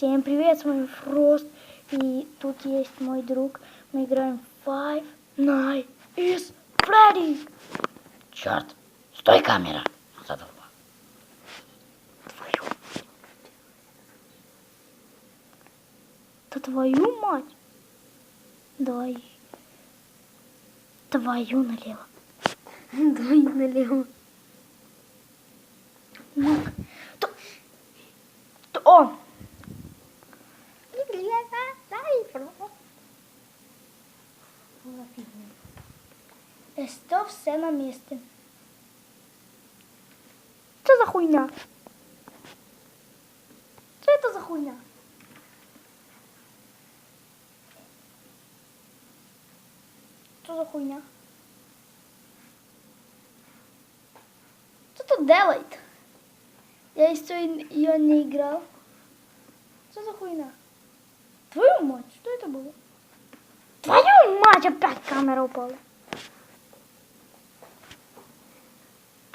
Всем привет, с вами Фрост. И тут есть мой друг. Мы играем Five Nights is Freddy. Черт, стой, камера. Задолба. Твою. Да твою мать. Давай. Твою налево. Двоих налево. Ну, то, то, о, Что все на місці. Що за хуйня? Що це за хуйня? Что за хуйня? Что тут делает? Я еще ее не играл. Что за хуйня? Твою мать, что это было? Твою мать, опять камера упала.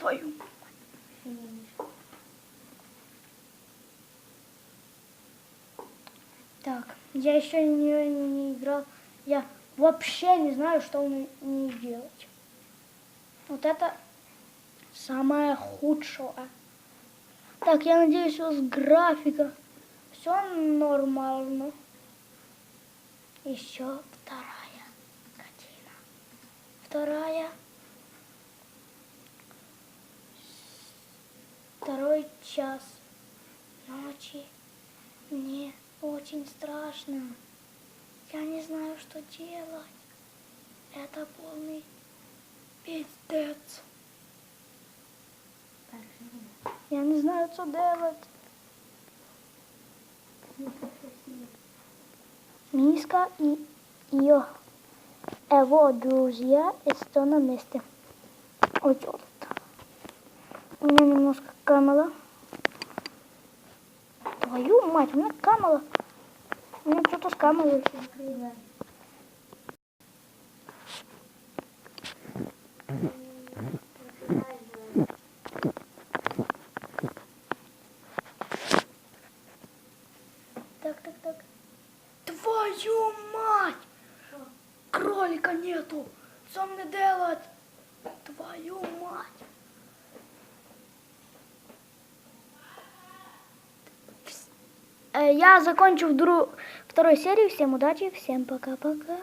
Твою Так, я еще не, не, играл. Я вообще не знаю, что мне не делать. Вот это самое худшее. Так, я надеюсь, у вас графика. Все нормально. Еще вторая картина. Вторая. Час ночи. Мне очень страшно. Я не знаю, что делать. Это полный пиздец. Я не знаю, что делать. Миска и ее его друзья что на месте. Ой, вот. У меня немножко камера. Твою мать, у меня камера. У меня что-то с камерой. Так, так, так. Твою мать! Кролика нету! Что мне делать? Твою мать! Вс- э, Я закончу вдру- второй серию. Всем удачи, всем пока-пока.